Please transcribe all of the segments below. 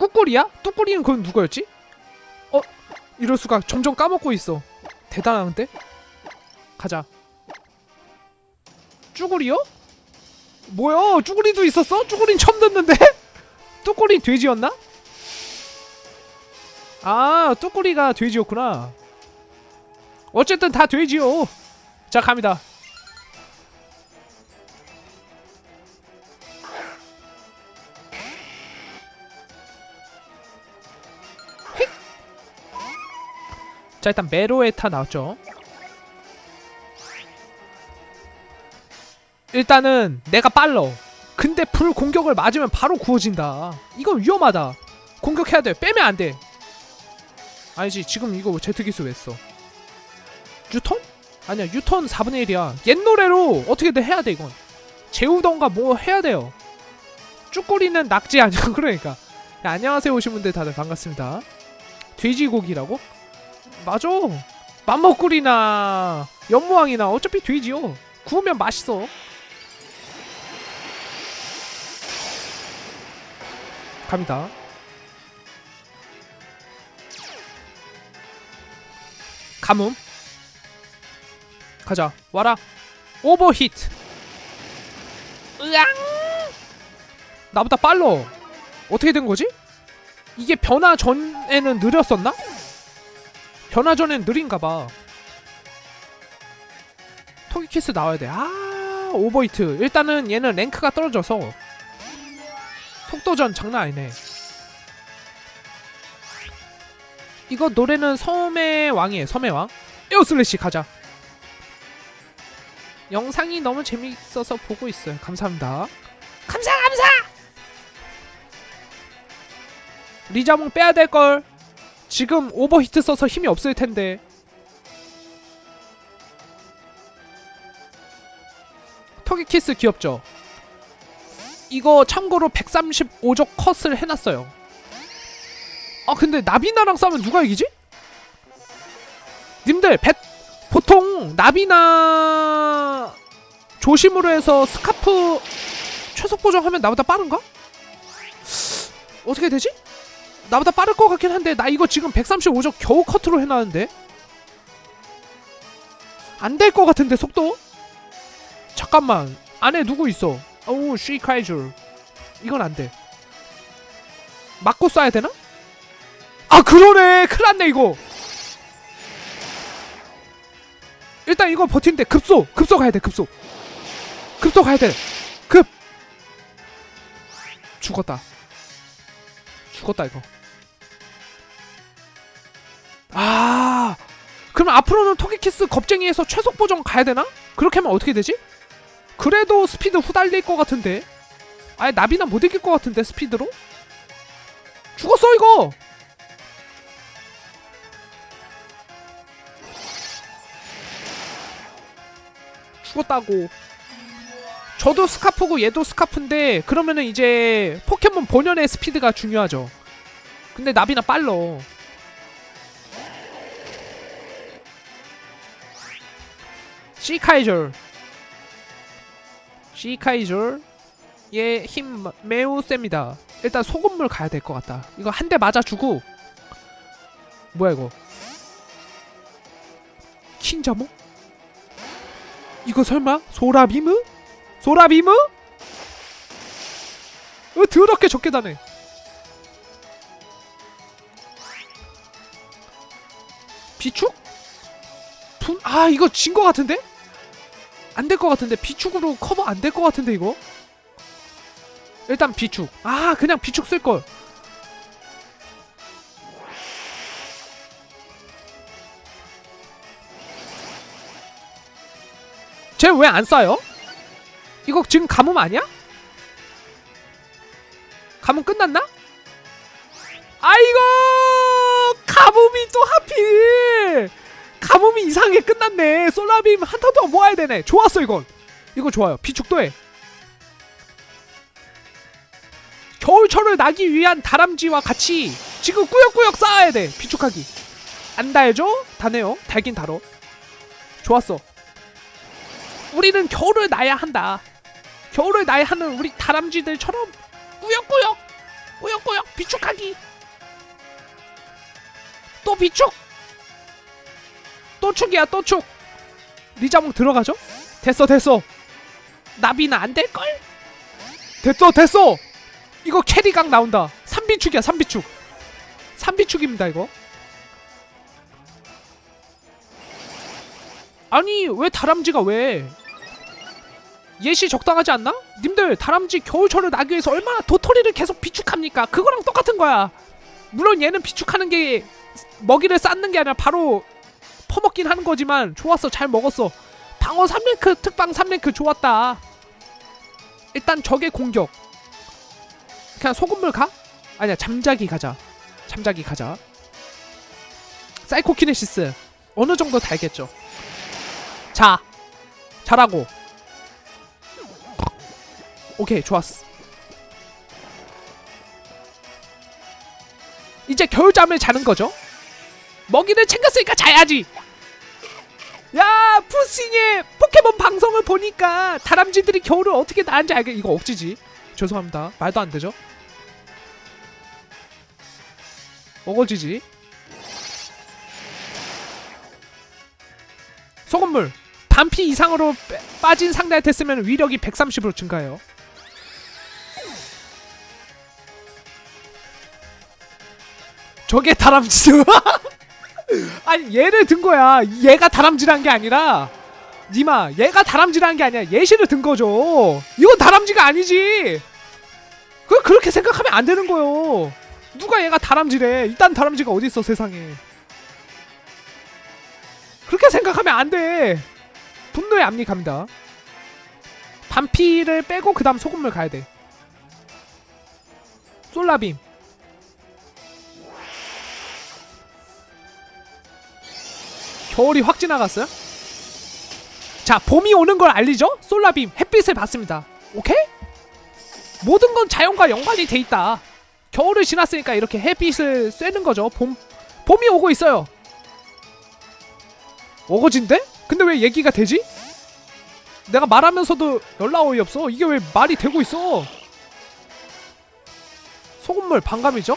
꾸꾸리야? 뚜꾸리는 그건 누구였지? 어? 이럴 수가 점점 까먹고 있어. 대단한데? 가자. 쭈구리요? 뭐야? 쭈구리도 있었어? 쭈구리는 처음 듣는데? 뚜꾸리 돼지였나? 아, 뚜꾸리가 돼지였구나. 어쨌든 다 돼지요. 자, 갑니다. 자, 일단 메로에타 나왔죠. 일단은 내가 빨러. 근데 불 공격을 맞으면 바로 구워진다. 이건 위험하다. 공격해야 돼. 빼면 안 돼. 아니지. 지금 이거 제트 기술 왜 써? 유턴? 아니야. 유턴 4분의 1이야. 옛 노래로 어떻게든 해야 돼 이건. 재우던가 뭐 해야 돼요. 쭈꾸리는 낙지 아니야. 그러니까. 야, 안녕하세요 오신 분들 다들 반갑습니다. 돼지고기라고? 맞아. 맘먹구리나 연무왕이나 어차피 돼지요. 구우면 맛있어. 갑니다. 가뭄. 가자. 와라. 오버히트. 으앙. 나보다 빨러. 어떻게 된 거지? 이게 변화 전에는 느렸었나? 변화 전엔 느린가 봐. 토기키스 나와야 돼. 아, 오버히트. 일단은 얘는 랭크가 떨어져서 속도전 장난 아니네. 이거 노래는 섬의 왕이에요. 섬의 왕. 에어슬래시 가자. 영상이 너무 재밌어서 보고 있어요. 감사합니다. 감사 감사. 리자몽 빼야 될 걸. 지금 오버히트 써서 힘이 없을 텐데. 터기키스 귀엽죠? 이거 참고로 135적 컷을 해놨어요. 아 근데 나비나랑 싸우면 누가 이기지? 님들 배 보통 나비나 조심으로 해서 스카프 최속 보정하면 나보다 빠른가? 어떻게 되지? 나보다 빠를 것 같긴 한데 나 이거 지금 135적 겨우 커트로 해놨는데? 안 될 것 같은데 속도? 잠깐만. 안에 누구 있어? 어우 쉬카이줄. 이건 안돼. 맞고 쏴야 되나? 아 그러네. 큰일났네 이거. 일단 이거 버티는데 급소. 급소 가야 돼 급소. 급소 가야 돼 급! 죽었다. 죽었다 이거 그럼 앞으로는 토기키스 겁쟁이에서 최속 보정 가야 되나? 그렇게 하면 어떻게 되지? 그래도 스피드 후달릴 것 같은데 아예 나비나 못 이길 것 같은데 스피드로? 죽었어 이거 죽었다고 저도 스카프고 얘도 스카프인데 그러면은 이제 포켓몬 본연의 스피드가 중요하죠 근데 나비나 빨러 시카이졸 얘힘 매우 셉니다. 일단 소금물 가야 될 것 같다. 이거 한 대 맞아주고 뭐야 이거? 킹자모? 이거 설마 소라비무? 소라비무? 어 더럽게 적게 다네. 비축? 분? 아 이거 진것 같은데? 안 될 것 같은데 비축으로 커버 안 될 것 같은데 이거 일단 비축 아 그냥 비축 쓸걸 쟤왜안 쏴요? 이거 지금 가뭄 아니야? 가뭄 끝났나? 아이고 가뭄이 또 하필 가뭄이 이상하게 끝났네. 솔라빔 한타 동안 모아야 되네. 좋았어 이건. 이거 좋아요. 비축도 해. 겨울철을 나기 위한 다람쥐와 같이 지금 꾸역꾸역 쌓아야 돼. 비축하기. 안 달죠? 다네요. 달긴 달어. 좋았어. 우리는 겨울을 나야 한다. 겨울을 나야 하는 우리 다람쥐들처럼 꾸역꾸역 꾸역꾸역 비축하기 또 비축 또 축이야 또 축 리자몽 들어가죠? 됐어 됐어 나비는 안 될걸? 됐어 됐어 이거 캐리각 나온다 3비축이야 3비축 3비축입니다 이거 아니 왜 다람쥐가 왜 예시 적당하지 않나? 님들 다람쥐 겨울철을 나기 위해서 얼마나 도토리를 계속 비축합니까? 그거랑 똑같은 거야. 물론 얘는 비축하는 게 먹이를 쌓는 게 아니라 바로 퍼먹긴 하는 거지만 좋았어 잘 먹었어. 방어 3랭크 특방 3랭크 좋았다. 일단 적의 공격. 그냥 소금물 가? 아니야 잠자기 가자. 잠자기 가자. 사이코키네시스 어느 정도 달겠죠. 자 잘하고 오케이 좋았어 이제 겨울잠을 자는 거죠 먹이를 챙겼으니까 자야지 야 푸싱의 포켓몬 방송을 보니까 다람쥐들이 겨울을 어떻게 나는지 알게 이거 억지지. 죄송합니다. 말도 안 되죠? 어거지지. 소금물. 반피 이상으로 빼- 빠진 상대한테 쓰면 위력이 130으로 증가해요. 저게 다람쥐. 아니 얘를 든 거야. 얘가 다람쥐란 게 아니라 니마 얘가 다람쥐란 게 아니야. 예시를 든 거죠. 이건 다람쥐가 아니지. 그 그렇게 생각하면 안 되는 거요. 누가 얘가 다람쥐래? 일단 다람쥐가 어디 있어 세상에. 그렇게 생각하면 안 돼. 분노의 압리 갑니다. 반피를 빼고 그 다음 소금물 가야 돼. 솔라빔. 겨울이 확 지나갔어요? 자, 봄이 오는 걸 알리죠? 솔라빔 햇빛을 받습니다. 오케이? 모든 건 자연과 연관이 돼 있다. 겨울을 지났으니까 이렇게 햇빛을 쐬는 거죠. 봄 봄이 오고 있어요. 어거진데? 근데 왜 얘기가 되지? 내가 말하면서도 연락 어이 없어. 이게 왜 말이 되고 있어? 소금물 반감이죠?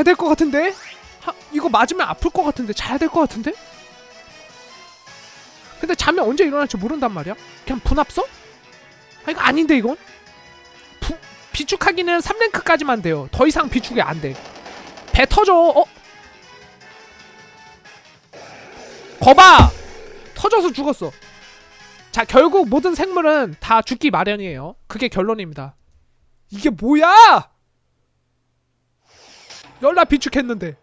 자야 될 것 같은데? 하, 이거 맞으면 아플 것 같은데 자야 될 것 같은데? 근데 자면 언제 일어날지 모른단 말이야? 그냥 분합서? 아 이거 아닌데 이건? 부, 비축하기는 3랭크까지만 돼요. 더 이상 비축이 안 돼. 배 터져. 어? 거봐. 터져서 죽었어. 자, 결국 모든 생물은 다 죽기 마련이에요. 그게 결론입니다. 이게 뭐야? 열나 비축했는데.